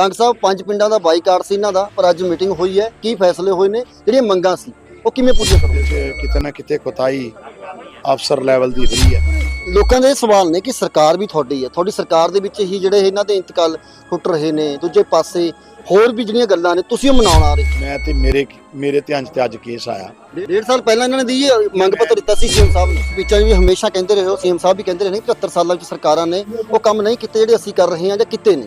ਕੰਗ ਸਾਹਿਬ ਪੰਜ ਪਿੰਡਾਂ ਦਾ ਬਾਈਕਾਟ ਸੀ ਇਹਨਾਂ ਦਾ ਪਰ ਅੱਜ ਮੀਟਿੰਗ ਹੋਈ ਹੈ। ਕੀ ਫੈਸਲੇ ਹੋਏ ਨੇ? ਜਿਹੜੀਆਂ ਮੰਗਾਂ ਸੀ ਉਹ ਕਿਵੇਂ ਪੂਰੀਆਂ ਕਰੋਗੇ? ਕਿਤੇ ਨਾ ਕਿਤੇ ਕੋਤਾਈ ਅਫਸਰ ਲੈਵਲ ਦੀ ਰਹੀ ਹੈ। ਲੋਕਾਂ ਦੇ ਸਵਾਲ ਨੇ ਕਿ ਸਰਕਾਰ ਵੀ ਤੁਹਾਡੀ ਹੈ। ਤੁਹਾਡੀ ਸਰਕਾਰ ਦੇ ਵਿੱਚ ਹੀ ਜਿਹੜੇ ਇਹਨਾਂ ਦੇ ਇੰਤਕਾਲ ਟੁੱਟ ਰਹੇ ਨੇ ਦੂਜੇ ਪਾਸੇ ਹੋਰ ਵੀ ਜਿਹੜੀਆਂ ਗੱਲਾਂ ਨੇ ਤੁਸੀਂ ਉਹ ਮਨਾਉਣ ਆ ਰਹੇ ਮੈਂ ਤੇ ਮੇਰੇ ਮੇਰੇ ਧਿਆਨ 'ਚ ਤੇ ਅੱਜ ਕੇਸ ਆਇਆ। ਡੇਢ ਸਾਲ ਪਹਿਲਾਂ ਇਹਨਾਂ ਨੇ ਦੀ ਮੰਗ ਪੱਤਰ ਦਿੱਤਾ ਸੀ ਸੀਐਮ ਸਾਹਿਬ ਨੂੰ। ਸਪੀਚਾਂ 'ਚ ਵੀ ਹਮੇਸ਼ਾ ਕਹਿੰਦੇ ਰਹੇ ਹੋ ਸੀਐਮ ਸਾਹਿਬ ਵੀ ਕਹਿੰਦੇ ਰਹੇ ਨੇ ਕਿ 75 ਸਾਲਾਂ ਵਿੱਚ ਸਰਕਾਰਾਂ ਨੇ ਉਹ ਕੰਮ ਨਹੀਂ ਕੀਤੇ ਜਿਹੜੇ ਅਸੀਂ ਕਰ ਰਹੇ ਹਾਂ ਜਾਂ ਕੀਤੇ ਨੇ।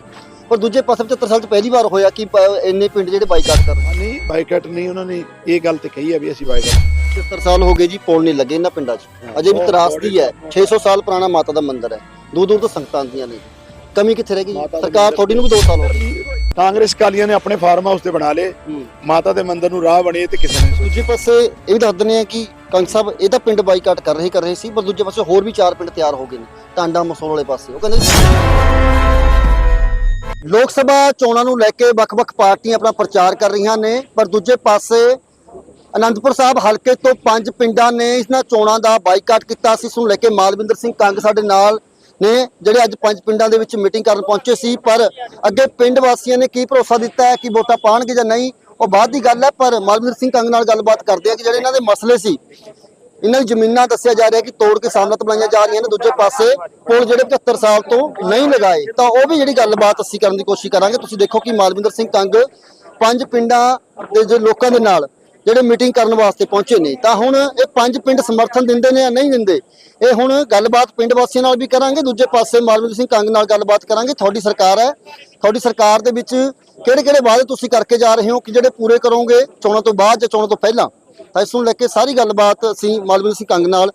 ਪਰ ਦੂਜੇ ਪਾਸੇ 75 ਸਾਲ 'ਚ ਪਹਿਲੀ ਵਾਰ ਹੋਇਆ ਕਿ ਪ- ਇੰਨੇ ਪਿੰਡ ਜਿਹੜੇ ਬਾਈਕਾਟ ਕਰ ਰਹੇ ਹਾਂ, ਨਹੀਂ ਬਾਈਕਾਟ ਨਹੀਂ ਉਹਨਾਂ ਨੇ ਇਹ ਗੱਲ ਤੇ ਕਹੀ ਹੈ ਵੀ ਅਸੀਂ ਬਾਈਕਾਟ 75 ਸਾਲ ਹੋ ਗਏ ਜੀ ਪੁਲ ਨਹੀਂ ਲੱਗੇ ਇਹਨਾਂ ਪਿੰਡਾਂ 'ਚ। ਅਜੇ ਵੀ ਤਰਾਸਦੀ ਹੈ। 600 ਸਾਲ ਪੁਰਾਣਾ ਮਾਤਾ ਦਾ ਮੰਦਿਰ ਹੈ। ਦੂਰ ਦੂਰ ਤੋਂ ਸੰਗਤਾਂ ਆਉਂਦੀਆਂ ਨੇ। ਕਮੀ ਕਿੱਥੇ ਰਹਿ ਗਈ? ਮਾਤਾ ਦੇ ਸਰਕਾਰ ਮੰਦਿਰ- ਤੁਹਾਡੀ ਨੂੰ ਵੀ 2 ਸਾਲ ਹੋ ਗਏ। ਕਾਂਗਰਸ ਕਾਲੀਆਂ ਨੇ ਆਪਣੇ ਫਾਰਮ ਹਾਊਸ ਤੇ ਬਣਾ ਲਏ। ਮਾਤਾ ਦੇ ਮੰਦਿਰ ਨੂੰ ਰਾਹ ਬਣੇ ਤੇ ਕਿਸੇ ਨੇ ਦੂਜੇ ਪਾਸੇ ਇਹ ਵੀ ਦੱਸ ਦਿੰਦੇ ਆ ਕਿ ਕੰਗ ਸਾਹਿਬ ਇਹ ਤਾਂ ਪਿੰਡ ਬਾਈਕਾਟ ਕਰ ਰਹੇ ਕਰ ਰਹੇ ਸੀ ਪਰ ਦੂਜੇ ਪਾਸੇ ਹੋਰ ਵੀ ਚਾਰ ਪਿੰਡ ਤਿਆਰ ਹੋ ਗਏ ਨੇ। ਟਾਂਡਾ ਮਸੋਲ ਵਾਲੇ ਪਾਸੇ। ਉਹ ਕਹਿੰਦੇ ਲੋਕ ਸਭਾ ਚੋਣਾਂ ਨੂੰ ਲੈ ਕੇ ਵੱਖ-ਵੱਖ ਪਾਰਟੀਆਂ ਆਪਣਾ ਪ੍ਰਚਾਰ ਕਰ ਰਹੀਆਂ ਨੇ, ਪਰ ਦੂਜੇ ਪਾਸੇ ਅਨੰਦਪੁਰ ਸਾਹਿਬ ਹਲਕੇ ਤੋਂ ਪੰਜ ਪਿੰਡਾਂ ਨੇ ਇਹਨਾਂ ਚੋਣਾਂ ਦਾ ਬਾਈਕਾਟ ਕੀਤਾ ਸੀ। ਇਸ ਨੂੰ ਲੈ ਕੇ ਮਾਲਵਿੰਦਰ ਸਿੰਘ ਕੰਗ ਸਾਡੇ ਨਾਲ ਨੇ, ਜਿਹੜੇ ਅੱਜ ਪੰਜ ਪਿੰਡਾਂ ਦੇ ਵਿੱਚ ਮੀਟਿੰਗ ਕਰਨ ਪਹੁੰਚੇ ਸੀ। ਪਰ ਅੱਗੇ ਪਿੰਡ ਵਾਸੀਆਂ ਨੇ ਕੀ ਭਰੋਸਾ ਦਿੱਤਾ ਹੈ ਕਿ ਵੋਟਾਂ ਪਾਣਗੇ ਜਾਂ ਨਹੀਂ, ਉਹ ਬਾਅਦ ਦੀ ਗੱਲ ਹੈ, ਪਰ ਮਾਲਵਿੰਦਰ ਸਿੰਘ ਕੰਗ ਨਾਲ ਗੱਲਬਾਤ ਕਰਦੇ ਆ ਕਿ ਜਿਹੜੇ ਇਹਨਾਂ ਦੇ ਮਸਲੇ ਸੀ ਇਹਨਾਂ ਦੀ ਜ਼ਮੀਨਾਂ ਦੱਸਿਆ ਜਾ ਰਿਹਾ ਕਿ ਤੋੜ ਕੇ ਸਾਹਮਣੇ ਬਣਾਈਆਂ ਜਾ ਰਹੀਆਂ ਨੇ, ਦੂਜੇ ਪਾਸੇ ਪੁਲ ਜਿਹੜੇ 75 ਸਾਲ ਤੋਂ ਨਹੀਂ ਲਗਾਏ, ਤਾਂ ਉਹ ਵੀ ਜਿਹੜੀ ਗੱਲਬਾਤ ਅਸੀਂ ਕਰਨ ਦੀ ਕੋਸ਼ਿਸ਼ ਕਰਾਂਗੇ। ਤੁਸੀਂ ਦੇਖੋ ਕਿ ਮਾਲਵਿੰਦਰ ਸਿੰਘ ਕੰਗ ਪੰਜ ਪਿੰਡਾਂ ਦੇ ਜੋ ਲੋਕਾਂ ਦੇ ਨਾਲ ਜਿਹੜੇ ਮੀਟਿੰਗ ਕਰਨ ਵਾਸਤੇ ਪਹੁੰਚੇ ਨੇ, ਤਾਂ ਹੁਣ ਇਹ ਪੰਜ ਪਿੰਡ ਸਮਰਥਨ ਦਿੰਦੇ ਨੇ ਜਾਂ ਨਹੀਂ ਦਿੰਦੇ, ਇਹ ਹੁਣ ਗੱਲਬਾਤ ਪਿੰਡ ਵਾਸੀਆਂ ਨਾਲ ਵੀ ਕਰਾਂਗੇ, ਦੂਜੇ ਪਾਸੇ ਮਾਲਵਿੰਦਰ ਸਿੰਘ ਕੰਗ ਨਾਲ ਗੱਲਬਾਤ ਕਰਾਂਗੇ। ਤੁਹਾਡੀ ਸਰਕਾਰ ਹੈ, ਤੁਹਾਡੀ ਸਰਕਾਰ ਦੇ ਵਿੱਚ ਕਿਹੜੇ ਕਿਹੜੇ ਵਾਅਦੇ ਤੁਸੀਂ ਕਰਕੇ ਜਾ ਰਹੇ ਹੋ ਕਿ ਜਿਹੜੇ ਪੂਰੇ ਕਰੋਗੇ, ਚੋਣਾਂ ਤੋਂ ਬਾਅਦ ਜਾਂ ਚੋਣਾਂ ਤੋਂ ਪਹਿਲਾਂ? ਇਸ ਨੂੰ ਲੈ ਕੇ ਸਾਰੀ ਗੱਲਬਾਤ ਅਸੀਂ ਮਾਲਵਿੰਦਰ ਸਿੰਘ ਕੰਗ ਨਾਲ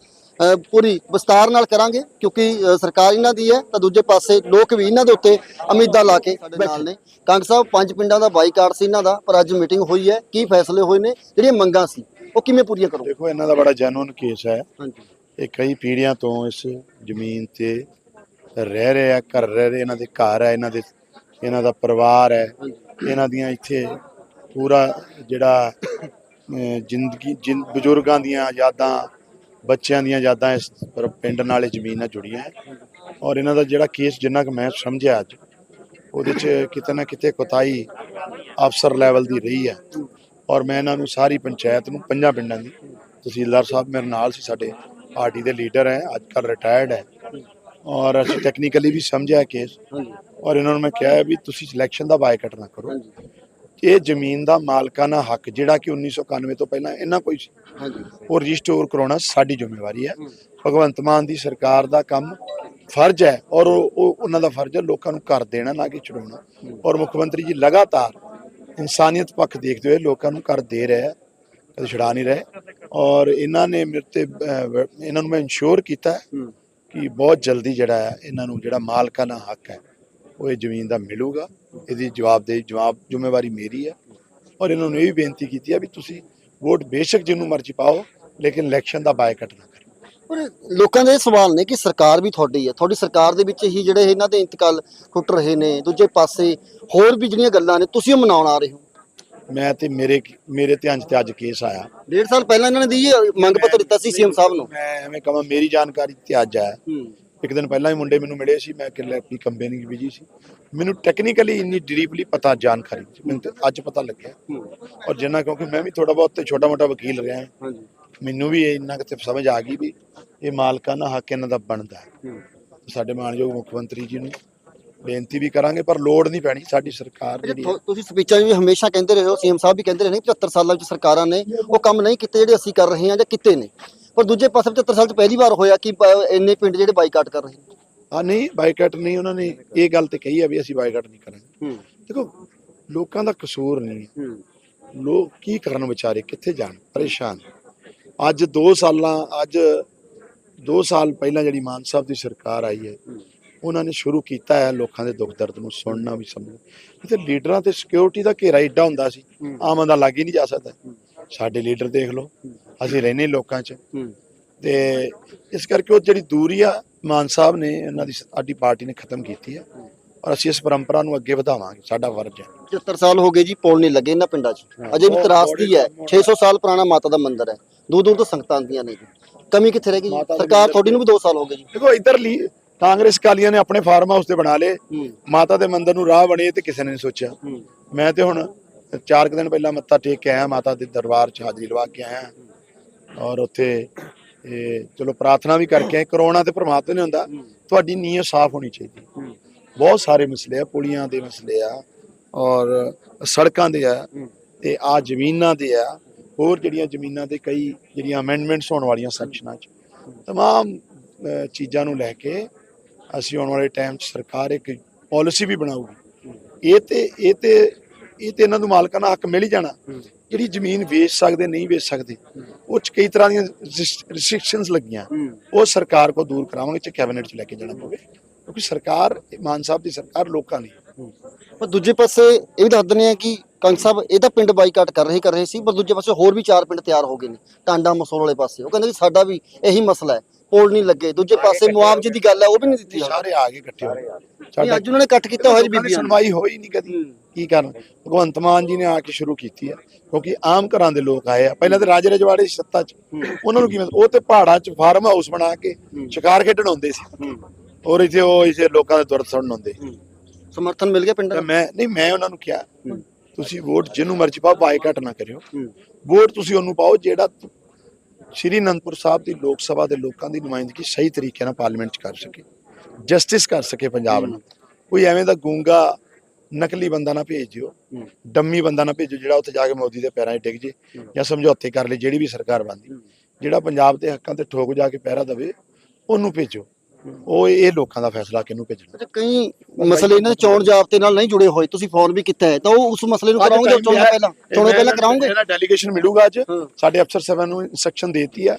ਪੂਰੀ ਵਿਸਤਾਰ ਨਾਲ ਕਰਾਂਗੇ ਕਿਉਂਕਿ ਸਰਕਾਰ ਇਹਨਾਂ ਦੀ ਹੈ ਤਾਂ ਦੂਜੇ ਪਾਸੇ ਲੋਕ ਵੀ ਇਹਨਾਂ ਦੇ ਉੱਤੇ ਉਮੀਦਾਂ ਲਾ ਕੇ ਸਾਡੇ ਨਾਲ ਨੇ। ਕੰਗ ਸਾਹਿਬ ਪੰਜ ਪਿੰਡਾਂ ਦਾ ਬਾਈਕਾਟ ਸੀ ਇਹਨਾਂ ਦਾ ਪਰ ਅੱਜ ਮੀਟਿੰਗ ਹੋਈ ਹੈ ਕੀ ਫੈਸਲੇ ਹੋਏ ਨੇ ਜਿਹੜੀਆਂ ਮੰਗਾਂ ਸੀ ਉਹ ਕਿਵੇਂ ਪੂਰੀਆਂ ਕਰੋਗੇ? ਦੇਖੋ ਇਹਨਾਂ ਦਾ ਬੜਾ ਜੈਨੂਨ ਕੇਸ ਹੈ। ਹਾਂਜੀ। ਇਹ ਕਈ ਪੀੜ੍ਹੀਆਂ ਤੋਂ ਇਸ ਜ਼ਮੀਨ ਤੇ ਰਹਿ ਰਹੇ ਆ ਘਰ ਰਹਿ ਰਹੇ ਇਹਨਾਂ ਦੇ ਘਰ ਹੈ ਇਹਨਾਂ ਦੇ ਇਹਨਾਂ ਦਾ ਪਰਿਵਾਰ ਹੈ। ਇਹਨਾਂ ਦੀਆਂ ਇੱਥੇ ਪੂਰਾ ਜਿਹੜਾ ਜ਼ਿੰਦਗੀ ਜਿੰ ਬਜ਼ੁਰਗਾਂ ਦੀਆਂ ਯਾਦਾਂ, ਬੱਚਿਆਂ ਦੀਆਂ ਯਾਦਾਂ ਇਸ ਪਿੰਡ ਨਾਲ ਇਹ ਜ਼ਮੀਨ ਨਾਲ ਜੁੜੀਆਂ ਹੈ। ਔਰ ਇਹਨਾਂ ਦਾ ਜਿਹੜਾ ਕੇਸ ਜਿੰਨਾ ਕਿ ਮੈਂ ਸਮਝਿਆ ਅੱਜ, ਉਹਦੇ 'ਚ ਕਿਤੇ ਨਾ ਕਿਤੇ ਕੋਤਾਈ ਅਫਸਰ ਲੈਵਲ ਦੀ ਰਹੀ ਹੈ। ਔਰ ਮੈਂ ਇਹਨਾਂ ਨੂੰ ਸਾਰੀ ਪੰਚਾਇਤ ਨੂੰ, ਪੰਜਾਂ ਪਿੰਡਾਂ ਦੀ, ਤਹਿਸੀਲਦਾਰ ਸਾਹਿਬ ਮੇਰੇ ਨਾਲ ਸੀ, ਸਾਡੇ ਪਾਰਟੀ ਦੇ ਲੀਡਰ ਹੈ, ਅੱਜ ਕੱਲ ਰਿਟਾਇਰਡ ਹੈ। ਔਰ ਅਸੀਂ ਟੈਕਨੀਕਲੀ ਵੀ ਸਮਝਿਆ ਕੇਸ। ਔਰ ਇਹਨਾਂ ਨੂੰ ਮੈਂ ਕਿਹਾ ਵੀ ਤੁਸੀਂ ਸਿਲੈਕਸ਼ਨ ਦਾ ਬਾਈਕਾਟ ਨਾ ਕਰੋ। ਇਹ ਜ਼ਮੀਨ ਦਾ ਮਾਲਕਾਨਾ ਹੱਕ ਜਿਹੜਾ ਕਿ 1991 ਤੋਂ ਪਹਿਲਾਂ ਇਹਨਾਂ ਕੋਈ ਸੀ। ਹਾਂਜੀ। ਉਹ ਰਜਿਸਟਰ ਕਰਾਉਣਾ ਸਾਡੀ ਜ਼ਿੰਮੇਵਾਰੀ ਹੈ। ਭਗਵੰਤ ਮਾਨ ਦੀ ਸਰਕਾਰ ਦਾ ਕੰਮ ਫਰਜ਼ ਹੈ ਔਰ ਉਹ ਉਹ- ਉਹਨਾਂ ਦਾ ਫਰਜ਼ ਹੈ ਲੋਕਾਂ ਨੂੰ ਘਰ ਦੇਣਾ ਨਾ ਕਿ ਛਡਾਉਣਾ। ਔਰ ਮੁੱਖ ਮੰਤਰੀ ਜੀ ਲਗਾਤਾਰ ਇਨਸਾਨੀਅਤ ਪੱਖ ਦੇਖਦੇ ਹੋਏ ਲੋਕਾਂ ਨੂੰ ਘਰ ਦੇ ਰਿਹਾ ਹੈ ਕਦੇ ਛਡਾ ਨਹੀਂ ਰਹੇ। ਔਰ ਇਹਨਾਂ ਨੇ ਮੇਰੇ ਤੇ ਇਹਨਾਂ ਨੂੰ ਮੈਂ ਇਨਸ਼ੋਰ ਕੀਤਾ ਕਿ ਬਹੁਤ ਜਲਦੀ ਜਿਹੜਾ ਹੈ ਇਹਨਾਂ ਨੂੰ ਜਿਹੜਾ ਮਾਲਕਾਨਾ ਹੱਕ ਹੈ ਉਹ ਇਹ ਜ਼ਮੀਨ ਦਾ ਮਿਲੂਗਾ ਇਹਦੀ ਜਵਾਬ ਦੇ ਜਵਾਬ ਜ਼ਿੰਮੇਵਾਰੀ ਮੇਰੀ ਹੈ। ਔਰ ਇਹਨਾਂ ਨੂੰ ਇਹ ਵੀ ਬੇਨਤੀ ਕੀਤੀ ਹੈ ਵੀ ਤੁਸੀਂ ਵੋਟ ਬੇਸ਼ੱਕ ਜਿਹਨੂੰ ਮਰਜ਼ੀ ਪਾਓ ਲੇਕਿਨ ਇਲੈਕਸ਼ਨ ਦਾ ਬਾਈਕਾਟ ਨਾ ਕਰੋ। ਪਰ ਲੋਕਾਂ ਦੇ ਸਵਾਲ ਨੇ ਕਿ ਸਰਕਾਰ ਵੀ ਤੁਹਾਡੀ ਹੈ। ਤੁਹਾਡੀ ਸਰਕਾਰ ਦੇ ਵਿੱਚ ਹੀ ਜਿਹੜੇ ਇਹਨਾਂ ਦੇ ਇੰਤਕਾਲ ਟੁੱਟ ਰਹੇ ਨੇ ਦੂਜੇ ਪਾਸੇ ਹੋਰ ਵੀ ਜਿਹੜੀਆਂ ਗੱਲਾਂ ਨੇ ਤੁਸੀਂ ਉਹ ਮਨਾਉਣ ਆ ਰਹੇ ਹੋ? ਮੈਂ ਤੇ ਮੇਰੇ ਮੇਰੇ ਧਿਆਨ 'ਚ ਤੇ ਅੱਜ ਕੇਸ ਆਇਆ। ਡੇਢ ਸਾਲ ਪਹਿਲਾਂ ਇਹਨਾਂ ਨੇ ਦੀ ਮੰਗ ਪੱਤਰ ਦਿੱਤਾ ਸੀ ਸੀਐਮ ਸਾਹਿਬ ਨੂੰ? ਮੈਂ ਐਵੇਂ ਕਹਾਂ ਮੇਰੀ ਜਾਣਕਾਰੀ ਤੇ ਅੱਜ ਆਇਆ ਹੂੰ। ਇੱਕ ਦਿਨ ਪਹਿਲਾਂ ਹੀ ਮੁੰਡੇ ਮੈਨੂੰ ਮਿਲੇ ਸੀ ਮੈਂ ਕਿਲੇ ਆਪਣੀ ਕੰਪਨੀ ਬਿਜ਼ੀ ਸੀ। ਮੈਨੂੰ ਟੈਕਨੀਕਲੀ ਇੰਨੀ ਡੀਪਲੀ ਪਤਾ ਜਾਣਕਾਰੀ ਸੀ। ਮੈਨੂੰ ਤੇ ਅੱਜ ਪਤਾ ਲੱਗਿਆ। ਔਰ ਜਿੰਨਾ ਕਿਉਂਕਿ ਮੈਂ ਵੀ ਥੋੜਾ ਬਹੁਤ ਤੇ ਛੋਟਾ ਮੋਟਾ ਵਕੀਲ ਰਿਹਾ। ਹਾਂਜੀ। ਮੈਨੂੰ ਵੀ ਇੰਨਾ ਕਿਤੇ ਸਮਝ ਆ ਗਈ ਵੀ ਇਹ ਮਾਲਕਾਨਾ ਹੱਕ ਇਹਨਾਂ ਦਾ ਬਣਦਾ ਹੈ। ਸਾਡੇ ਮਾਨਯੋਗ ਮੁੱਖ ਮੰਤਰੀ ਜੀ ਨੂੰ ਬੇਨਤੀ ਵੀ ਕਰਾਂਗੇ ਪਰ ਲੋੜ ਨਹੀਂ ਪੈਣੀ ਸਾਡੀ ਸਰਕਾਰ ਜਿਹੜੀ ਤੁਸੀਂ ਸਪੀਚਾਂ ਵੀ ਹਮੇਸ਼ਾ ਕਹਿੰਦੇ ਰਹੇ ਹੋ ਸੀਐਮ ਸਾਹਿਬ ਵੀ ਕਹਿੰਦੇ ਰਹੇ ਨੇ ਕਿ 75 ਸਾਲਾਂ ਵਿੱਚ ਸਰਕਾਰਾਂ ਨੇ ਉਹ ਕੰਮ ਨਹੀਂ ਕੀਤੇ ਜਿਹੜੇ ਅਸੀਂ ਕਰ ਰਹੇ ਹਾਂ ਜਾਂ ਕੀਤੇ ਨੇ। ਪਰ ਦੂਜੇ ਪਾਸੇ 75 ਸਾਲ 'ਚ ਪਹਿਲੀ ਵਾਰ ਹੋਇਆ ਕਿ ਪ- ਇੰਨੇ ਪਿੰਡ ਜਿਹੜੇ ਬਾਈਕਾਟ ਕਰ ਰਹੇ ਨੇ। ਆ ਨਹੀਂ ਬਾਈਕਾਟ ਨਹੀਂ ਉਹਨਾਂ ਨੇ ਇਹ ਗੱਲ ਤੇ ਕਹੀ ਹੈ ਵੀ ਅਸੀਂ ਬਾਈਕਾਟ ਨਹੀਂ ਕਰਾਂਗੇ। ਹੂੰ। ਦੇਖੋ ਲੋਕਾਂ ਦਾ ਕਸੂਰ ਨਹੀਂ। ਹੈ। ਹੂੰ ਲੋਕ ਕੀ ਕਰਨ ਵਿਚਾਰੇ ਕਿੱਥੇ ਜਾਣ? ਪਰੇਸ਼ਾਨ। ਅੱਜ 2 ਸਾਲਾਂ ਅੱਜ 2 ਸਾਲ ਪਹਿਲਾਂ ਜਿਹੜੀ ਮਾਨ ਸਾਹਿਬ ਦੀ ਸਰਕਾਰ ਆਈ ਹੈ ਉਹਨਾਂ ਨੇ ਸ਼ੁਰੂ ਕੀਤਾ ਹੈ ਲੋਕਾਂ ਦੇ ਦੁੱਖ ਦਰਦ ਨੂੰ ਸੁਣਨਾ ਵੀ ਸਮਝਣਾ। ਤੇ ਲੀਡਰਾਂ ਤੇ ਸਿਕਿਉਰਿਟੀ ਦਾ ਘੇਰਾ ਏਡਾ ਹੁੰਦਾ ਸੀ। ਹੂੰ। ਆਮ ਬੰਦਾ ਲੱਗ ਹੀ ਨਹੀਂ ਜਾ ਸਕਦਾ। ਸਾਡੇ ਲੀਡਰ ਦੇਖ ਲਓ। ਅਸੀਂ ਰਹਿੰਦੇ ਲੋਕਾਂ 'ਚ। ਤੇ ਇਸ ਕਰਕੇ ਉਹ ਜਿਹੜੀ ਦੂਰੀ ਆ ਮਾਨ ਸਾਹਿਬ ਨੇ ਉਹਨਾਂ ਦੀ ਸਾਡੀ ਪਾਰਟੀ ਨੇ ਖਤਮ ਕੀਤੀ ਹੈ। ਔਰ ਅਸੀਂ ਇਸ ਪਰੰਪਰਾ ਨੂੰ ਅੱਗੇ ਵਧਾਵਾਂਗੇ ਸਾਡਾ ਫਰਜ਼ ਹੈ। 75 ਸਾਲ ਹੋ ਗਏ ਜੀ ਪੁਲ ਨਹੀਂ ਲੱਗੇ ਇਹਨਾਂ ਪਿੰਡਾਂ 'ਚ। ਅਜੇ ਵੀ ਤਰਾਸਦੀ ਹੈ। ਬੜੇ 600 ਸਾਲ ਪੁਰਾਣਾ ਮਾਤਾ ਦਾ ਮੰਦਿਰ ਹੈ। ਦੂਰ ਦੂਰ ਤੋਂ ਸੰਗਤਾਂ ਆਉਂਦੀਆਂ ਨੇ ਜੀ। ਕਮੀ ਕਿੱਥੇ ਰਹਿ ਗਈ ਜੀ? ਸਰਕਾਰ ਤੁਹਾਡੀ ਨੂੰ ਵੀ 2 ਸਾਲ ਹੋ ਗਏ ਜੀ। ਦੇਖੋ ਇਧਰਲੀ ਕਾਂਗਰਸ ਕਾਲੀਆਂ ਨੇ ਆਪਣੇ ਫਾਰਮ ਹਾਊਸ ਤੇ ਬਣਾ ਲਏ। ਮਾਤਾ ਦੇ ਮੰਦਿਰ ਨੂੰ ਰਾਹ ਬਣੇ ਤੇ ਕਿਸੇ ਨੇ ਨਹੀਂ ਸੋਚਿਆ। ਮੈਂ ਤੇ ਹੁਣ ਚਾਰ ਕੁ ਦਿਨ ਪਹਿਲਾਂ ਮੱਥਾ ਟੇਕ ਕੇ ਆਇਆ ਮਾਤਾ ਦੇ ਦਰਬਾਰ 'ਚ ਹਾਜ਼ਰੀ ਲਵਾ ਕੇ ਆਇਆ। ਔਰ ਉੱਥੇ, ਇਹ ਚਲੋ ਪ੍ਰਾਰਥਨਾ ਵੀ ਕਰਕੇ ਆਏ, ਕਰੋਨਾ ਤੇ ਪ੍ਰਮਾਤਮਾ ਨੇ ਹੁੰਦਾ, ਤੁਹਾਡੀ ਨੀਅਤ ਸਾਫ਼ ਹੋਣੀ ਚਾਹੀਦੀ। ਬਹੁਤ ਸਾਰੇ ਮਸਲੇ ਆ, ਪੁਲੀਆਂ ਦੇ ਮਸਲੇ ਆ, ਔਰ ਸੜਕਾਂ ਦੇ ਆ, ਤੇ ਆ ਜ਼ਮੀਨਾਂ ਦੇ ਆ, ਹੋਰ ਜਿਹੜੀਆਂ ਜ਼ਮੀਨਾਂ ਦੇ ਕਈ ਜਿਹੜੀਆਂ ਅਮੈਂਡਮੈਂਟਸ ਹੋਣ ਵਾਲੀਆਂ ਸੈਕਸ਼ਨਾਂ 'ਚ। ਤਮਾਮ ਚੀਜ਼ਾਂ ਨੂੰ ਲੈ ਕੇ ਅਸੀਂ ਆਉਣ ਵਾਲੇ ਟਾਈਮ 'ਚ ਸਰਕਾਰ ਇੱਕ ਪਾਲਿਸੀ ਵੀ ਬਣਾਊਗੀ। ਇਹ ਤੇ ਇਹ ਤੇ ਇਹ ਤੇ ਇਹਨਾਂ ਨੂੰ ਮਾਲਕਾਂ ਦਾ ਹੱਕ ਮਿਲ ਹੀ ਜਾਣਾ। ਜਿਹੜੀ ਜ਼ਮੀਨ ਵੇਚ ਸਕਦੇ ਨਹੀਂ ਵੇਚ ਸਕਦੇ ਉਹ 'ਚ ਕਈ ਤਰ੍ਹਾਂ ਦੀਆਂ ਰਿਸਟ੍ਰਿਕਸ਼ਨਸ ਲੱਗੀਆਂ। ਉਹ ਸਰਕਾਰ ਕੋ ਦੂਰ ਕਰਾਵਾਂਗੇ ਤੇ ਕੈਬਨਿਟ 'ਚ ਲੈ ਕੇ ਜਾਣਾ ਪਵੇ ਕਿਉਂਕਿ ਸਰਕਾਰ ਮਾਨ ਸਾਹਿਬ ਦੀ ਸਰਕਾਰ ਲੋਕਾਂ ਦੀ ਪਰ ਦੂਜੇ ਪਾਸੇ ਇਹ ਵੀ ਦੱਸ ਦਿੰਦੇ ਆ ਕਿ ਕੰਗ ਸਾਹਿਬ ਇਹ ਤਾਂ ਪਿੰਡ ਬਾਈਕਾਟ ਕਰ ਰਹੇ ਕਰ ਰਹੇ ਸੀ ਪਰ ਦੂਜੇ ਪਾਸੇ ਹੋਰ ਵੀ ਚਾਰ ਪਿੰਡ ਤਿਆਰ ਹੋ ਗਏ ਨੇ ਟਾਂਡਾ ਮਸੋਲ ਵਾਲੇ ਪਾਸੇ। ਉਹ ਕਹਿੰਦੇ ਵੀ ਸਾਡਾ ਵੀ ਇਹੀ ਮਸਲਾ ਹੈ ਪੋਲ ਨਹੀਂ ਲੱਗੇ। ਦੂਜੇ ਪਾਸੇ ਮੁਆਵਜ਼ੇ ਦੀ ਗੱਲ ਹੈ ਉਹ ਵੀ ਨਹੀਂ ਦਿੱਤੀ ਸਾਰੇ ਆ ਗਏ ਇਕੱਠੇ ਸਾਡਾ ਅੱਜ ਉਹਨਾਂ ਨੇ ਕੱਟ ਕੀਤਾ ਹੋਇਆ ਜੀ ਬੀਬੀਆਂ। ਸੁਣਵਾਈ ਹੋਈ ਨਹੀਂ ਕਦੀ। ਕੀ ਕਰਨ? ਭਗਵੰਤ ਮਾਨ ਜੀ ਨੇ ਆ ਕੇ ਸ਼ੁਰੂ ਕੀਤੀ ਆ ਕਿਉਂਕਿ ਆਮ ਘਰਾਂ ਦੇ ਲੋਕ ਆਏ ਆ। ਪਹਿਲਾਂ ਤੇ ਰਾਜੇ ਰਜਵਾੜੇ ਸੱਤਾ 'ਚ। ਉਹਨਾਂ ਨੂੰ ਕਿਵੇਂ ਉਹ ਤੇ ਪਹਾੜਾਂ 'ਚ ਫਾਰਮ ਹਾਊਸ ਬਣਾ ਕੇ ਸ਼ਿਕਾਰ ਖੇਡਣ ਆਉਂਦੇ ਸੀ। ਔਰ ਇੱਥੇ ਉਹ ਇਸੇ ਲੋਕਾਂ ਦੇ ਦੁਰਦ ਸੁਣਨ ਆਉਂਦੇ ਸਮਰਥਨ ਮਿਲ ਗਿਆ ਪਿੰਡ ਮੈਂ ਨਹੀਂ ਮੈਂ ਉਹਨਾਂ ਨੂੰ ਕਿਹਾ ਤੁਸੀਂ ਵੋਟ ਜਿਹਨੂੰ ਮਰਜ਼ੀ ਪਾਓ ਬਾਈਕਾਟ ਨਾ ਕਰਿਓ। ਹੂੰ। ਵੋਟ ਤੁਸੀਂ ਉਹਨੂੰ ਪਾਓ ਜਿਹੜਾ ਸ਼੍ਰੀ ਅਨੰਦਪੁਰ ਸਾਹਿਬ ਦੀ ਲੋਕ ਸਭਾ ਦੇ ਲੋਕਾਂ ਦੀ ਨੁਮਾਇੰਦਗੀ ਸਹੀ ਤਰੀਕੇ ਨਾਲ ਪਾਰਲੀਮੈਂਟ 'ਚ ਕਰ ਸਕੇ। ਜਸਟਿਸ ਕਰ ਸਕੇ ਪੰਜਾਬ ਨਾਲ ਕੋਈ ਐਵੇਂ ਦਾ ਗੂੰਗਾ ਨਕਲੀ ਬੰਦਾ ਨਾ ਭੇਜ ਦਿਓ। ਡੰਮੀ ਬੰਦਾ ਨਾ ਭੇਜੋ ਜਿਹੜਾ ਉੱਥੇ ਜਾ ਕੇ ਮੋਦੀ ਦੇ ਪੈਰਾਂ 'ਚ ਡਿੱਗ ਜੇ ਜਾਂ ਸਮਝੌਤੇ ਕਰ ਲੇ ਜਿਹੜੀ ਵੀ ਸਰਕਾਰ ਬਣਦੀ। ਜਿਹੜਾ ਪੰਜਾਬ ਦੇ ਹੱਕਾਂ ਤੇ ਠੋਕ ਜਾ ਕੇ ਪਹਿਰਾ ਦਵੇ ਉਹਨੂੰ ਭੇਜੋ। ਉਹ ਇਹ ਲੋਕਾਂ ਦਾ ਫੈਸਲਾ ਕਿਹਨੂੰ ਭੇਜਣਾ? ਕਈ ਮਸਲੇ ਇਹਨਾਂ ਦੇ ਚੋਣ ਜਾਬਤੇ ਨਾਲ ਨਹੀਂ ਜੁੜੇ ਹੋਏ ਤੁਸੀਂ ਫੋਨ ਵੀ ਕੀਤਾ ਹੈ ਤਾਂ ਉਹ ਉਸ ਮਸਲੇ ਨੂੰ ਕਰਾਉਂਗੇ ਚੋਣਾਂ। ਪਹਿਲਾਂ? ਚੋਣਾਂ ਪਹਿਲਾਂ ਕਰਾਉਂਗੇ? ਇਹਦਾ ਡੈਲੀਗੇਸ਼ਨ ਮਿਲੂਗਾ ਅੱਜ। ਸਾਡੇ ਅਫਸਰ ਸਾਹਿਬਾਨ ਨੂੰ ਇਨਸਟਰਕਸ਼ਨ ਦੇਤੀ ਆ।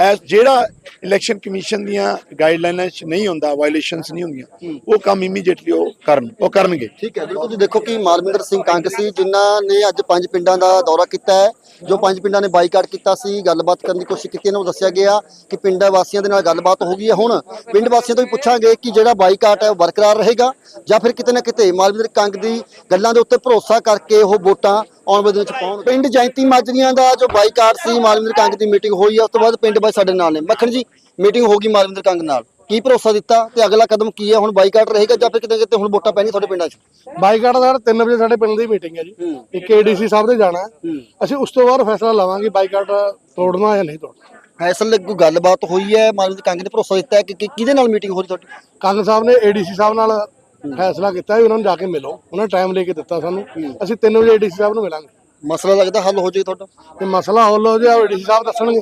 ਐਸ ਜਿਹੜਾ ਇਲੈਕਸ਼ਨ ਕਮਿਸ਼ਨ ਦੀਆਂ ਗਾਈਡਲਾਈਨਾਂ 'ਚ ਨਹੀਂ ਹੁੰਦਾ ਵਾਇਲੇਸ਼ਨਸ ਨਹੀਂ ਹੁੰਦੀਆਂ ਉਹ ਕੰਮ ਇਮੀਡੀਏਟਲੀ ਉਹ ਕਰਨ ਉਹ ਕਰਨਗੇ। ਠੀਕ ਹੈ ਬਿਲਕੁਲ ਤੁਸੀਂ ਦੇਖੋ ਕਿ ਮਾਲਵਿੰਦਰ ਸਿੰਘ ਕੰਗ ਸੀ ਜਿਨ੍ਹਾਂ ਨੇ ਅੱਜ ਪੰਜ ਪਿੰਡਾਂ ਦਾ ਦੌਰਾ ਕੀਤਾ ਹੈ। ਜੋ ਪੰਜ ਪਿੰਡਾਂ ਨੇ ਬਾਈਕਾਟ ਕੀਤਾ ਸੀ ਗੱਲਬਾਤ ਕਰਨ ਦੀ ਕੋਸ਼ਿਸ਼ ਕੀਤੀ ਇਹਨਾਂ ਨੂੰ ਦੱਸਿਆ ਗਿਆ ਕਿ ਪਿੰਡਾਂ ਵਾਸੀਆਂ ਦੇ ਨਾਲ ਗੱਲਬਾਤ ਹੋ ਗਈ ਹੈ। ਹੁਣ ਪਿੰਡ ਵਾਸੀਆਂ ਤੋਂ ਵੀ ਪੁੱਛਾਂਗੇ ਕਿ ਜਿਹੜਾ ਬਾਈਕਾਟ ਹੈ ਉਹ ਬਰਕਰਾਰ ਰਹੇਗਾ ਜਾਂ ਫਿਰ ਕਿਤੇ ਨਾ ਕਿਤੇ ਮਾਲਵਿੰਦਰ ਕੰਗ ਦੀ ਗੱਲਾਂ ਦੇ ਉੱਤੇ ਭਰੋਸਾ ਕਰਕੇ ਉਹ ਵੋਟਾਂ ਆਉਣ ਵਾਲੇ ਦਿਨ ਚ ਪਾਉਣ ਪਿੰਡ ਜੈਂਤੀ ਮਾਜਰੀਆਂ ਦਾ ਜੋ ਬਾਈਕਾਟ ਸੀ ਮਾਲਵਿੰਦਰ ਕੰਗ ਦੀ ਮੀਟਿੰਗ ਹੋਈ ਹੈ ਉਸ ਤੋਂ ਬਾਅਦ ਪਿੰਡ ਬਾਈ ਸਾਡੇ ਨਾਲ ਨੇ। ਮੱਖਣ ਜੀ ਮੀਟਿੰਗ ਹੋ ਗਈ ਮਾਲਵਿੰਦਰ ਕੰਗ ਨਾਲ। ਕੀ ਭਰੋਸਾ ਦਿੱਤਾ ਤੇ ਅਗਲਾ ਕਦਮ ਕੀ ਹੈ? ਹੁਣ ਬਾਈਕਾਟ ਰਹੇਗਾ ਜਾਂ ਫਿਰ ਕਿਤੇ ਨਾ ਕਿਤੇ ਹੁਣ ਵੋਟਾਂ ਪੈਣੀਆਂ ਤੁਹਾਡੇ ਪਿੰਡਾਂ 'ਚ? ਬਾਈਕਾਟ ਦਾ 3 ਵਜੇ ਸਾਡੇ ਪਿੰਡ ਦੀ ਮੀਟਿੰਗ ਹੈ ਜੀ। ਇੱਕ ਏਡੀਸੀ ਸਾਹਿਬ ਦੇ ਜਾਣਾ ਅਸੀਂ ਉਸ ਤੋਂ ਬਾਅਦ ਫੈਸਲਾ ਲਵਾਂਗੇ ਬਾਈਕਾਟ ਤੋੜਨਾ ਜਾਂ ਨਹੀਂ ਤੋੜਨਾ। ਫੈਸਲੇ ਕੋਈ ਗੱਲਬਾਤ ਹੋਈ ਹੈ? ਮਾਲਵਿੰਦਰ ਕੰਗ ਨੇ ਭਰੋਸਾ ਦਿੱਤਾ ਹੈ ਕਿ ਕਿ- ਕਿਹਦੇ ਨਾਲ ਮੀਟਿੰਗ ਹੋ ਰਹੀ ਤੁਹਾਡੀ? ਕੰਗ ਸਾਹਿਬ ਨੇ ਏਡੀਸੀ ਸਾਹਿਬ ਨਾਲ ਫੈਸਲਾ ਕੀਤਾ ਵੀ ਉਹਨਾਂ ਨੂੰ ਜਾ ਕੇ ਮਿਲੋ। ਉਹਨਾਂ ਨੇ ਟਾਈਮ ਲੈ ਕੇ ਦਿੱਤਾ ਸਾਨੂੰ। ਅਸੀਂ 3 ਵਜੇ ਏਡੀਸੀ ਸਾਹਿਬ ਨੂੰ ਮਿਲਾਂਗੇ। ਮਸਲਾ ਲੱਗਦਾ ਹੱਲ ਹੋ ਜਾਏ ਤੁਹਾਡਾ? ਤੇ ਮਸਲਾ ਹੱਲ ਹੋ ਜਾਏ ਏਡੀਸੀ ਸਾਹਿਬ ਦੱਸਣਗੇ।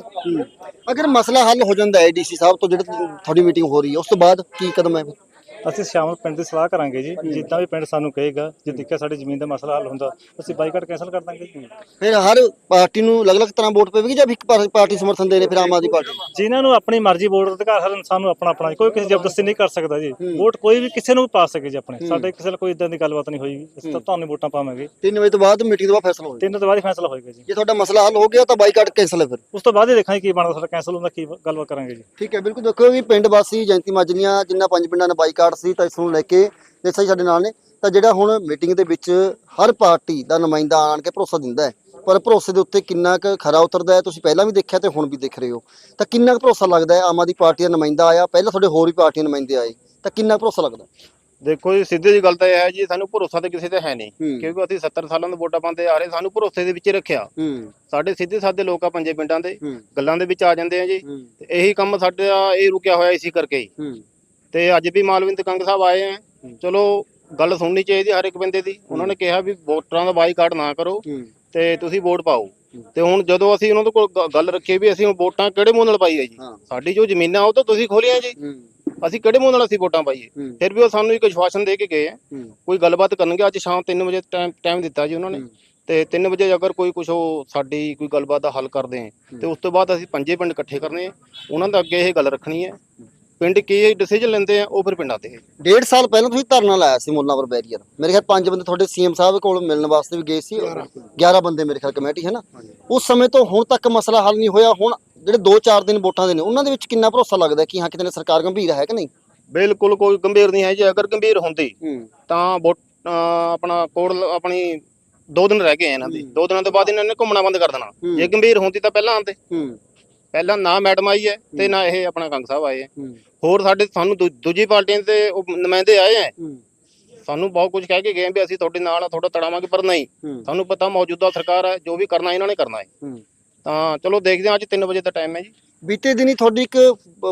ਅਗਰ ਮਸਲਾ ਹੱਲ ਹੋ ਜਾਂਦਾ ਹੈ ਡੀਸੀ ਸਾਹਿਬ ਤੋਂ ਜਿਹੜੇ ਤੁਹਾਡੀ ਮੀਟਿੰਗ ਹੋ ਰਹੀ ਹੈ ਉਸ ਤੋਂ ਬਾਅਦ ਕੀ ਕਦਮ ਹੈ? ਅਸੀਂ ਸ਼ਾਮ ਨੂੰ ਪਿੰਡ ਦੀ ਸਲਾਹ ਕਰਾਂਗੇ ਜੀ ਜਿੱਦਾਂ ਵੀ ਪਿੰਡ ਸਾਨੂੰ ਕਹੇਗਾ ਜੇ ਦੇਖਿਆ ਸਾਡੀ ਜ਼ਮੀਨ ਦਾ ਮਸਲਾ ਹੱਲ ਹੁੰਦਾ ਅਸੀਂ ਬਾਈਕਾਟ ਕੈਂਸਲ ਕਰ ਦਾਂਗੇ ਜੀ। ਫਿਰ ਹਰ ਪਾਰਟੀ ਨੂੰ ਅਲੱਗ-ਅਲੱਗ ਤਰ੍ਹਾਂ ਵੋਟ ਪਵੇਗੀ ਜਾਂ ਇੱਕ ਪਾਰਟੀ ਸਮਰਥਨ ਦੇ ਰਹੇ ਫਿਰ ਆਮ ਆਦਮੀ ਪਾਰਟੀ? ਜਿਨ੍ਹਾਂ ਨੂੰ ਆਪਣੀ ਮਰਜ਼ੀ ਵੋਟ ਦਾ ਅਧਿਕਾਰ ਹਰ ਇਨਸਾਨ ਨੂੰ ਆਪਣਾ ਆਪਣਾ ਕੋਈ ਕਿਸੇ ਜ਼ਬਰਦਸਤੀ ਨਹੀਂ ਕਰ ਸਕਦਾ ਜੀ। ਵੋਟ ਕੋਈ ਵੀ ਕਿਸੇ ਨੂੰ ਵੀ ਪਾ ਸਕੇ ਜੀ ਆਪਣੇ। ਸਾਡੇ ਕਿਸੇ ਨਾਲ ਕੋਈ ਇਦਾਂ ਦੀ ਗੱਲਬਾਤ ਨਹੀਂ ਹੋਈ। ਅਸੀਂ ਤਾਂ ਤੁਹਾਨੂੰ ਵੋਟਾਂ ਪਾਵਾਂਗੇ। 3 ਵਜੇ ਤੋਂ ਬਾਅਦ ਮੀਟਿੰਗ ਤੋਂ ਬਾਅਦ ਫੈਸਲਾ ਹੋਏਗਾ। ਤਿੰਨ ਤੋਂ ਬਾਅਦ ਹੀ ਫੈਸਲਾ ਹੋਏਗਾ ਜੀ। ਜੇ ਤੁਹਾਡਾ ਮਸਲਾ ਹੱਲ ਹੋ ਗਿਆ ਤਾਂ ਬਾਈਕਾਟ ਕੈਂਸਲ ਹੈ ਫਿਰ। ਉਸ ਤੋਂ ਬਾਅਦ ਹੀ ਦੇਖਾਂਗੇ ਕੀ ਬਣਦਾ ਸਾਡਾ ਕੈਂਸਲ ਹੁੰਦਾ ਕੀ ਗੱਲਬਾਤ ਕਰਾਂਗੇ ਜੀ। ਠੀਕ ਹੈ ਬਿਲਕੁਲ ਦੇਖੋ ਵੀ ਪਿੰਡ ਵਾਸੀ ਜੈਂਤੀ ਮਾਜਰੀਆਂ ਜਿੰਨਾ ਪੰਜ ਪਿੰਡਾਂ ਨੇ ਬਾਈਕਾਟ ਸੀ ਤਾਂ ਇਸ ਨੂੰ ਲੈ ਕੇ ਸਹੀ ਸਾਡੇ ਨਾਲ ਨੇ। ਤਾਂ ਜਿਹੜਾ ਹੁਣ ਮੀਟਿੰਗ ਦੇ ਵਿੱਚ ਹਰ ਪਾਰਟੀ ਦਾ ਨੁਮਾਇੰਦਾ ਆਣ ਕੇ ਭਰੋਸਾ ਦਿੰਦਾ ਹੈ। ਪਰ ਭਰੋਸੇ ਦੇ ਉੱਤੇ ਕਿੰਨਾ ਕੁ ਖਰਾ ਉਤਰਦਾ ਹੈ ਤੁਸੀਂ ਪਹਿਲਾਂ ਵੀ ਦੇਖਿਆ ਤੇ ਹੁਣ ਵੀ ਦੇਖ ਰਹੇ ਹੋ। ਤਾਂ ਕਿੰਨਾ ਕੁ ਭਰੋਸਾ ਲੱਗਦਾ ਹੈ ਆਮ ਆਦਮੀ ਪਾਰਟੀ ਦਾ ਨੁਮਾਇੰਦਾ ਆਇਆ ਪਹਿਲਾਂ ਤੁਹਾਡੇ ਹੋਰ ਵੀ ਪਾਰਟੀਆਂ ਨੁਮਾਇੰਦੇ ਆਏ। ਤਾਂ ਕਿੰਨਾ ਭਰੋਸਾ ਲੱਗਦਾ? ਦੇਖੋ ਜੀ ਸਿੱਧੀ ਜੀ ਗੱਲ ਤਾਂ ਇਹ ਹੈ ਜੀ ਸਾਨੂੰ ਭਰੋਸਾ ਤੇ ਕਿਸੇ ਤੇ ਹੈ ਨਹੀਂ। ਕਿਉਂਕਿ ਅਸੀਂ 70 ਸਾਲਾਂ ਤੋਂ ਵੋਟਾਂ ਪਾਉਂਦੇ ਆ ਰਹੇ ਸਾਨੂੰ ਭਰੋਸੇ ਦੇ ਵਿੱਚ ਰੱਖਿਆ। ਸਾਡੇ ਸਿੱਧੇ ਸਾਦੇ ਲੋਕ ਆ ਪੰਜੇ ਪਿੰਡਾਂ ਦੇ ਗੱਲਾਂ ਦੇ ਵਿੱਚ ਆ ਜਾਂਦੇ ਆ ਜੀ। ਤੇ ਇਹੀ ਕੰਮ ਸਾਡਾ ਇਹ ਰੁਕਿਆ ਹੋਇਆ ਇਸੇ ਕਰਕੇ ਹੂੰ। ਤੇ ਅੱਜ ਵੀ ਮਾਲਵਿੰਦ ਕੰਗ ਸਾਹਿਬ ਆਏ ਆ। ਚਲੋ ਗੱਲ ਸੁਣਨੀ ਚਾਹੀਦੀ ਹਰ ਇੱਕ ਬੰਦੇ ਦੀ। ਉਹਨਾਂ ਨੇ ਕਿਹਾ ਵੀ ਵੋਟਰਾਂ ਦਾ ਬਾਈਕਾਟ ਨਾ ਕਰੋ ਤੇ ਤੁਸੀਂ ਵੋਟ ਪਾਓ। ਤੇ ਹੁਣ ਜਦੋਂ ਅਸੀਂ ਉਹਨਾਂ ਦੇ ਕੋਲ ਗ- ਗੱਲ ਰੱਖੀ ਵੀ ਅਸੀਂ ਵੋਟਾਂ ਕਿਹੜੇ ਮੂੰਹ ਨਾਲ ਪਾਈ ਹੈ ਜੀ? ਸਾਡੀ ਜੋ ਜ਼ਮੀਨਾਂ ਉਹ ਤਾਂ ਤੁਸੀਂ ਖੋਲੀਆਂ ਜੀ। ਅਸੀਂ ਕਿਹੜੇ ਮੂੰਹ ਨਾਲ ਅਸੀਂ ਵੋਟਾਂ ਪਾਈਏ? ਫਿਰ ਵੀ ਉਹ ਸਾਨੂੰ ਇੱਕ ਵਿਸ਼ਵਾਸਨ ਦੇ ਕੇ ਗਏ ਆ। ਕੋਈ ਗੱਲਬਾਤ ਕਰਨਗੇ ਅੱਜ ਸ਼ਾਮ 3 ਵਜੇ ਟਾਈਮ ਟਾਈਮ ਦਿੱਤਾ ਜੀ ਉਹਨਾਂ ਨੇ। ਤੇ 3 ਵਜੇ ਅਗਰ ਕੋਈ ਕੁਝ ਉਹ ਸਾਡੀ ਕੋਈ ਗੱਲਬਾਤ ਦਾ ਹੱਲ ਕਰਦੇ ਆ ਤੇ ਉਸ ਤੋਂ ਬਾਅਦ ਅਸੀਂ ਪੰਜੇ ਪਿੰਡ ਇਕੱਠੇ ਕਰਨੇ ਆ। ਉਹਨਾਂ ਦਾ ਅੱਗੇ ਇਹ ਗੱਲ ਰੱਖਣੀ ਹੈ। ਪਿੰਡ ਕੀ ਡਿਸੀਜਨ ਲੈਂਦੇ ਆ ਉਹ ਫਿਰ ਪਿੰਡਾਂ ਤੇ ਡੇਢ ਸਾਲ ਪਹਿਲਾਂ ਤੁਸੀਂ ਧਰਨਾ ਲਾਇਆ ਸੀ ਮੁੱਲਾਂਪੁਰ ਬੈਰੀਅਰ। ਮੇਰੇ ਖਿਆਲ ਪੰਜ ਬੰਦੇ ਤੁਹਾਡੇ ਸੀਐਮ ਸਾਹਿਬ ਕੋਲ ਮਿਲਣ ਵਾਸਤੇ ਵੀ ਗਏ ਸੀ। 11 ਬੰਦੇ। ਮੇਰੇ ਖਿਆਲ ਕਮੇਟੀ ਹੈ ਨਾ? ਉਸ ਸਮੇਂ ਤੋਂ ਹੁਣ ਤੱਕ ਮਸਲਾ ਹੱਲ ਨਹੀਂ ਹੋਇਆ। ਹੁਣ ਜਿਹੜੇ 2-4 ਦਿਨ ਵੋਟਾਂ ਦੇ ਨੇ ਉਹਨਾਂ ਦੇ ਵਿੱਚ ਕਿੰਨਾ ਭਰੋਸਾ ਲੱਗਦਾ ਕਿ ਹਾਂ ਕਿਤੇ ਨਾ ਸਰਕਾਰ ਗੰਭੀਰ ਹੈ ਕਿ ਨਹੀਂ? ਬਿਲਕੁਲ ਕੋਈ ਗੰਭੀਰ ਨਹੀਂ ਹੈ ਜੀ। ਅਗਰ ਗੰਭੀਰ ਹੁੰਦੀ ਤਾਂ ਆਪਣਾ ਕੋਡ ਲ- ਆਪਣੀ ਦੋ ਦਿਨ ਰਹਿ ਗਏ ਇਹਨਾਂ ਦੇ। ਦੋ ਦਿਨਾਂ ਤੋਂ ਬਾਅਦ ਇਹਨਾਂ ਨੇ ਘੁੰਮਣਾ ਬੰਦ ਕਰ ਦੇਣਾ। ਜੇ ਗੰਭੀਰ ਹੁੰਦੀ ਤਾਂ ਪਹਿਲਾਂ ਆਉਂਦੇ। ਪਹਿਲਾਂ ਨਾ ਮੈਡਮ ਆਈ ਹੈ ਤੇ ਨਾ ਇਹ ਆਪਣਾ ਕੰਗ ਸਾਹਿਬ ਆਏ ਹੂੰ। ਹੋਰ ਸਾਡੇ ਸਾਨੂੰ ਦੂ- ਦੂਜੀ ਪਾਰਟੀਆਂ ਦੇ ਉਹ ਨੁਮਾਇੰਦੇ ਆਏ ਆ ਹੂੰ। ਸਾਨੂੰ ਬਹੁਤ ਕੁਝ ਕਹਿ ਕੇ ਗਏ ਵੀ ਅਸੀਂ ਤੁਹਾਡੇ ਨਾਲ ਆ ਤੁਹਾਡਾ ਤੜਾਵਾਂਗੇ ਪਰ ਨਹੀਂ। ਹੂੰ। ਸਾਨੂੰ ਪਤਾ ਮੌਜੂਦਾ ਸਰਕਾਰ ਹੈ ਜੋ ਵੀ ਕਰਨਾ ਇਹਨਾਂ ਨੇ ਕਰਨਾ ਹੈ ਹੂੰ। ਤਾਂ ਚਲੋ ਦੇਖਦੇ ਹਾਂ ਅੱਜ 3 ਵਜੇ ਦਾ ਟਾਈਮ ਹੈ ਜੀ। ਬੀਤੇ ਦਿਨੀ ਤੁਹਾਡੀ ਇੱਕ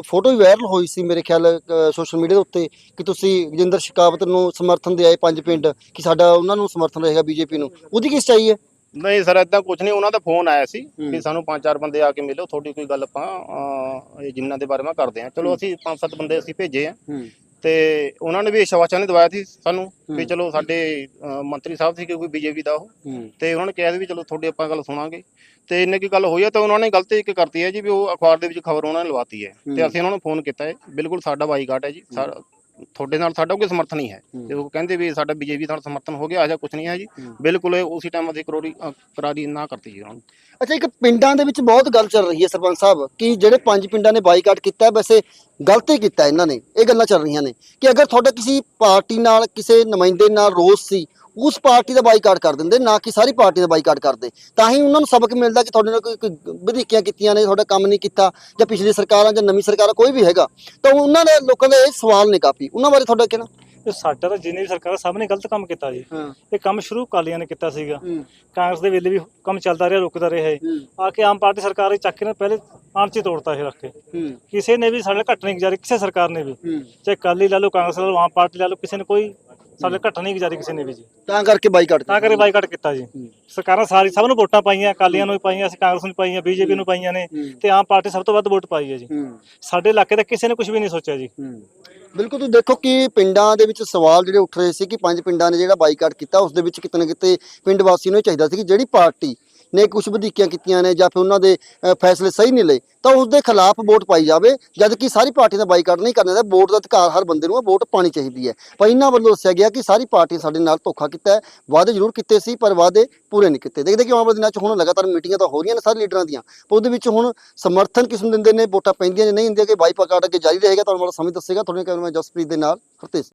ਫੋਟੋ ਵੀ ਵਾਇਰਲ ਹੋਈ ਸੀ ਮੇਰੇ ਖਿਆਲ ਸੋਸ਼ਲ ਮੀਡੀਆ ਦੇ ਉੱਤੇ ਕਿ ਤੁਸੀਂ ਗਜਿੰਦਰ ਸ਼ਿਕਾਵਤ ਨੂੰ ਸਮਰਥਨ ਦੇ ਆਏ ਪੰਜ ਪਿੰਡ ਕਿ ਸਾਡਾ ਉਹਨਾਂ ਨੂੰ ਸਮਰਥਨ ਰਹੇਗਾ ਬੀਜੇਪੀ ਨੂੰ। ਉਹਦੀ ਕਿਸ ਚਾਹੀਏ ਨਹੀਂ ਸਰ ਇਦਾਂ ਕੁਝ ਨਹੀਂ ਉਹਨਾਂ ਦਾ ਫੋਨ ਆਇਆ ਸੀ ਹੂੰ। ਕਿ ਸਾਨੂੰ ਪੰਜ ਚਾਰ ਬੰਦੇ ਆ ਕੇ ਮਿਲੋ ਤੁਹਾਡੀ ਕੋਈ ਗੱਲ ਆਪਾਂ ਅਹ, ਇਹ ਜਿੰਨਾਂ ਦੇ ਬਾਰੇ ਮੈਂ ਕਰਦੇ ਹਾਂ। ਚਲੋ ਅਸੀਂ ਪੰਜ ਸੱਤ ਬੰਦੇ ਅਸੀਂ ਭੇਜੇ ਆ। ਤੇ ਉਹਨਾਂ ਨੇ ਵੀ ਸ਼ਵਾਚਾ ਨੇ ਦਵਾਇਆ ਸੀ ਸਾਨੂੰ ਵੀ। ਚਲੋ ਸਾਡੇ ਮੰਤਰੀ ਸਾਹਿਬ ਸੀ ਕੋਈ ਬੀਜੇਪੀ ਦਾ ਉਹ। ਤੇ ਉਹਨਾਂ ਨੇ ਕਿਹਾ ਸੀ ਵੀ ਚਲੋ ਤੁਹਾਡੀ ਆਪਾਂ ਗੱਲ ਸੁਣਾਂਗੇ। ਤੇ ਇੰਨੇ ਕੀ ਗੱਲ ਹੋਈ ਹੈ ਤਾਂ ਉਹਨਾਂ ਨੇ ਗਲਤੀ ਇੱਕ ਕਰਤੀ ਹੈ ਜੀ ਵੀ ਉਹ ਅਖਬਾਰ ਦੇ ਵਿੱਚ ਖਬਰ ਉਹਨਾਂ ਨੇ ਲਵਾਤੀ ਹੈ। ਤੇ ਅਸੀਂ ਉਹਨਾਂ ਨੂੰ ਫੋਨ ਕੀਤਾ ਹੈ। ਬਿਲਕੁਲ ਸਾਡਾ ਬਾਈਕਾਟ ਹੈ ਜੀ। ਤੁਹਾਡੇ ਨਾਲ ਸਾਡਾ ਕੋਈ ਸਮਰਥਨ ਨਹੀਂ ਹੈ। ਤੇ ਉਹ ਕਹਿੰਦੇ ਵੀ ਸਾਡਾ ਬੀਜੇਪੀ ਨਾਲ ਸਮਰਥਨ ਹੋ ਗਿਆ ਆਜਾ ਕੁਝ ਨਹੀਂ ਹੈ ਜੀ। ਬਿਲਕੁਲ ਇਹ ਉਸੇ ਟਾਈਮ ਅਸੀਂ ਕਰੋੜੀ ਅ, ਕਰਾਰੀ ਨਾ ਕਰਤੀ ਜੀ ਉਹਨਾਂ ਨੂੰ ਅੱਛਾ ਇੱਕ ਪਿੰਡਾਂ ਦੇ ਵਿੱਚ ਬਹੁਤ ਗੱਲ ਚੱਲ ਰਹੀ ਹੈ ਸਰਪੰਚ ਸਾਹਿਬ ਕਿ ਜਿਹੜੇ ਪੰਜ ਪਿੰਡਾਂ ਨੇ ਬਾਈਕਾਟ ਕੀਤਾ ਹੈ, ਵੈਸੇ ਗਲਤ ਕੀਤਾ ਇਹਨਾਂ ਨੇ ਇਹ ਗੱਲਾਂ ਚੱਲ ਰਹੀਆਂ ਨੇ ਕਿ ਅਗਰ ਤੁਹਾਡਾ ਕਿਸੇ ਪਾਰਟੀ ਨਾਲ ਕਿਸੇ ਨੁਮਾਇੰਦੇ ਨਾਲ ਰੋਸ ਸੀ ਉਸ ਪਾਰਟੀ ਦਾ ਬਾਈਕਾਟ ਕਰ ਦਿੰਦੇ ਨਾ ਕਿ ਸਾਰੀ ਪਾਰਟੀ ਦਾ ਬਾਈਕਾਟ ਕਰਦੇ। ਤਾਂ ਹੀ ਉਹਨਾਂ ਨੂੰ ਸਬਕ ਮਿਲਦਾ ਕਿ ਤੁਹਾਡੇ ਨਾਲ ਕੋਈ ਕੋਈ ਵਧੀਕੀਆਂ ਕੀਤੀਆਂ ਨੇ ਤੁਹਾਡਾ ਕੰਮ ਨਹੀਂ ਕੀਤਾ ਜਾਂ ਪਿਛਲੀ ਸਰਕਾਰਾਂ ਜਾਂ ਨਵੀਂ ਸਰਕਾਰ ਕੋਈ ਵੀ ਹੈਗਾ। ਤਾਂ ਉਹਨਾਂ ਦੇ ਲੋਕਾਂ ਦੇ ਇਹ ਸਵਾਲ ਨੇ ਕਾਫੀ। ਉਹਨਾਂ ਬਾਰੇ ਤੁਹਾਡਾ ਕਹਿਣਾ? ਸਾਡਾ ਤਾਂ ਜਿੰਨੀ ਵੀ ਸਰਕਾਰ ਸਭ ਨੇ ਗਲਤ ਕੰਮ ਕੀਤਾ ਜੀ। ਇਹ ਕੰਮ ਸ਼ੁਰੂ ਕਾਲੀਆਂ ਨੇ ਕੀਤਾ ਸੀਗਾ। ਕਾਂਗਰਸ ਦੇ ਵੇਲੇ ਵੀ ਕੰਮ ਚੱਲਦਾ ਰਿਹਾ ਰੁਕਦਾ ਰਿਹਾ ਆ ਕੇ ਆਮ ਪਾਰਟੀ ਸਰਕਾਰ ਨੇ ਚੱਕ ਕੇ ਨਾ ਪਹਿਲੇ ਆਂਚ ਤੋੜਤਾ ਇਹ ਰੱਖ ਕੇ। ਕਿਸੇ ਨੇ ਵੀ ਸਾਡੇ ਘੱਟ ਨਹੀਂ ਗੁਜ਼ਾਰੀ ਕਿਸੇ ਸਰਕਾਰ ਨੇ ਵੀ। ਚਾਹੇ ਕਾਲੀ ਲਾ ਲਓ ਕਾਂਗਰਸ ਲਾ ਲਓ ਆਮ ਪਾਰਟੀ ਲਾ ਲਓ ਕਿਸੇ ਨੇ ਕੋਈ ਸਾਡੇ ਨਾਲ ਘੱਟ ਨਹੀਂ ਗੁਜ਼ਾਰੀ ਕਿਸੇ ਨੇ ਵੀ ਜੀ। ਤਾਂ ਕਰਕੇ ਬਾਈਕਾਟ ਤਾਂ ਕਰੇ ਬਾਈਕਾਟ ਕੀਤਾ ਜੀ। ਸਰਕਾਰਾਂ ਸਾਰੀ ਸਭ ਨੂੰ ਵੋਟਾਂ ਪਾਈਆਂ ਕਾਲੀਆਂ ਨੂੰ ਵੀ ਪਾਈਆਂ ਅਸੀਂ ਕਾਂਗਰਸ ਨੂੰ ਪਾਈਆਂ ਬੀਜੇਪੀ ਨੂੰ ਪਾਈਆਂ ਨੇ ਤੇ ਆਮ ਪਾਰਟੀ ਸਭ ਤੋਂ ਵੱਧ ਵੋਟ ਪਾਈ ਹੈ ਜੀ। ਸਾਡੇ ਇਲਾਕੇ ਦਾ ਕਿਸੇ ਨੇ ਕੁਝ ਵੀ ਨਹੀਂ ਸੋਚਿਆ ਜੀ। ਬਿਲਕੁਲ ਤੁਸੀਂ ਦੇਖੋ ਕਿ ਪਿੰਡਾਂ ਦੇ ਵਿੱਚ ਸਵਾਲ ਜਿਹੜੇ ਉੱਠ ਰਹੇ ਸੀ ਕਿ ਪੰਜ ਪਿੰਡਾਂ ਨੇ ਜਿਹੜਾ ਬਾਈਕਾਟ ਕੀਤਾ ਉਸ ਦੇ ਵਿੱਚ ਕਿਤੇ ਨਾ ਕਿਤੇ ਪਿੰਡ ਵਾਸੀ ਨੂੰ ਚਾਹੀਦਾ ਸੀ ਕਿ ਜਿਹੜੀ ਪਾਰਟੀ ਨੇ ਕੁਝ ਵਧੀਕੀਆਂ ਕੀਤੀਆਂ ਨੇ ਜਾਂ ਫਿਰ ਉਹਨਾਂ ਦੇ ਫੈਸਲੇ ਸਹੀ ਨਹੀਂ ਲਏ, ਤਾਂ ਉਸ ਦੇ ਖਿਲਾਫ ਵੋਟ ਪਾਈ ਜਾਵੇ ਜਦ ਕਿ ਸਾਰੀ ਪਾਰਟੀ ਦਾ ਬਾਈਕਾਟ ਨਹੀਂ ਕਰਨਾ ਚਾਹੀਦਾ ਵੋਟ ਦਾ ਅਧਿਕਾਰ ਹਰ ਬੰਦੇ ਨੂੰ ਹੈ ਵੋਟ ਪਾਣੀ ਚਾਹੀਦੀ ਹੈ। ਪਰ ਇਹਨਾਂ ਵੱਲੋਂ ਦੱਸਿਆ ਗਿਆ ਕਿ ਸਾਰੀ ਪਾਰਟੀ ਸਾਡੇ ਨਾਲ ਧੋਖਾ ਕੀਤਾ ਹੈ, ਵਾਅਦੇ ਜ਼ਰੂਰ ਕੀਤੇ ਸੀ, ਪਰ ਵਾਅਦੇ ਪੂਰੇ ਨਹੀਂ ਕੀਤੇ। ਦੇਖਦੇ ਕਿ ਆਉਣ ਵਾਲੇ ਦਿਨਾਂ 'ਚ ਹੁਣ ਲਗਾਤਾਰ ਮੀਟਿੰਗਾਂ ਤਾਂ ਹੋ ਰਹੀਆਂ ਨੇ ਸਾਰੇ ਲੀਡਰਾਂ ਦੀਆਂ, ਪਰ ਉਹਦੇ ਵਿੱਚ ਹੁਣ ਸਮਰਥਨ ਕਿਸ ਨੂੰ ਦਿੰਦੇ ਨੇ, ਵੋਟਾਂ ਪੈਂਦੀਆਂ ਜਾਂ ਨਹੀਂ ਹੁੰਦੀਆਂ, ਕਿ ਬਾਈਕਾਟ ਅੱਗੇ ਜਾਰੀ ਰਹੇਗਾ ਤੁਹਾਨੂੰ ਵਾਲਾ ਸਮੇਂ ਦੱਸੇਗਾ। ਤੁਹਾਡੇ ਕੈਮਰਾ ਜਸਪ੍ਰੀਤ ਦੇ ਨਾਲ ਹਰਤੇਜ।